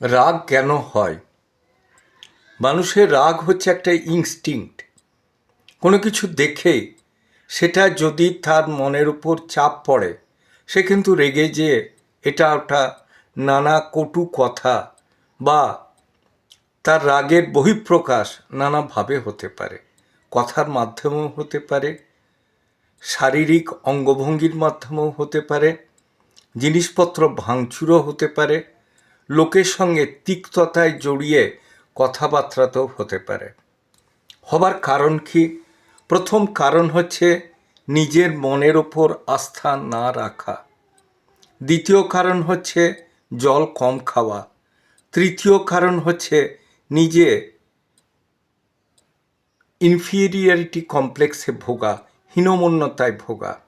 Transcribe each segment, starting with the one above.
রাগ কেন হয়? মানুষের রাগ হচ্ছে একটা ইনস্টিংক্ট কোনো কিছু দেখে সেটা যদি তার মনের উপর চাপ পড়ে, সে কিন্তু রেগে যেয়ে এটা ওটা নানা কটু কথা বা তার রাগের বহিঃপ্রকাশ নানাভাবে হতে পারে। কথার মাধ্যমেও হতে পারে, শারীরিক অঙ্গভঙ্গির মাধ্যমেও হতে পারে, জিনিসপত্র ভাঙচুরও হতে পারে লোকের সঙ্গে তিক্ততায় জড়িয়ে কথাবার্তাতেও হতে পারে। হবার কারণ কি? প্রথম কারণ হচ্ছে নিজের মনের ওপর আস্থা না রাখা। দ্বিতীয় কারণ হচ্ছে জল কম খাওয়া। তৃতীয় কারণ হচ্ছে নিজে ইনফিরিয়ারিটি কমপ্লেক্সে ভোগা, হীনমন্যতায় ভোগা।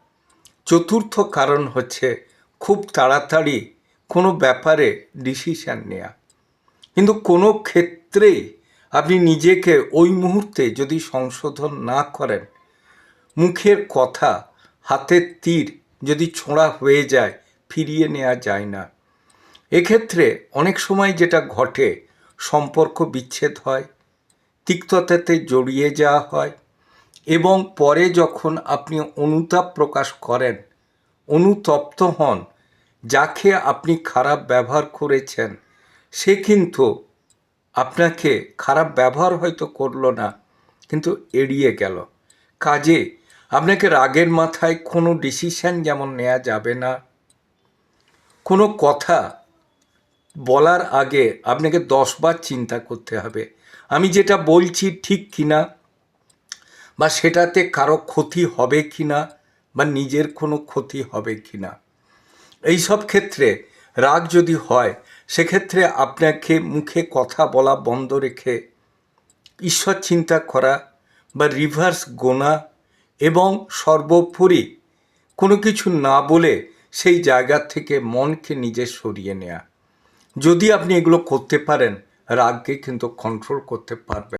চতুর্থ কারণ হচ্ছে খুব তাড়াতাড়ি কোনো ব্যাপারে ডিসিশান নেওয়া কিন্তু কোনো ক্ষেত্রেই আপনি নিজেকে ওই মুহূর্তে যদি সংশোধন না করেন, মুখের কথা, হাতের তীর যদি ছোঁড়া হয়ে যায়, ফিরিয়ে নেওয়া যায় না। এক্ষেত্রে অনেক সময় যেটা ঘটে, সম্পর্ক বিচ্ছেদ হয়, তিক্ততাতে জড়িয়ে যাওয়া হয় এবং পরে যখন আপনি অনুতাপ প্রকাশ করেন, অনুতপ্ত হন যাকে আপনি খারাপ ব্যবহার করেছেন, সে কিন্তু আপনাকে খারাপ ব্যবহার হয়তো করল না, কিন্তু এড়িয়ে গেল। কাজে, আপনাকে রাগের মাথায় কোনো ডিসিশন যেমন নেওয়া যাবে না। কোনো কথা বলার আগে আপনাকে দশবার চিন্তা করতে হবে, আমি যেটা বলছি ঠিক কিনা বা সেটাতে কারও ক্ষতি হবে কি না বা নিজের কোনো ক্ষতি হবে কিনা। এই সব ক্ষেত্রে রাগ যদি হয়, সেক্ষেত্রে আপনাকে মুখে কথা বলা বন্ধ রেখে ঈশ্বর চিন্তা করা বা রিভার্স গোনা এবং সর্বোপরি কোনো কিছু না বলে সেই জায়গা থেকে মনকে নিজে সরিয়ে নেওয়া যদি আপনি এগুলো করতে পারেন, রাগকে কিন্তু কন্ট্রোল করতে পারবেন।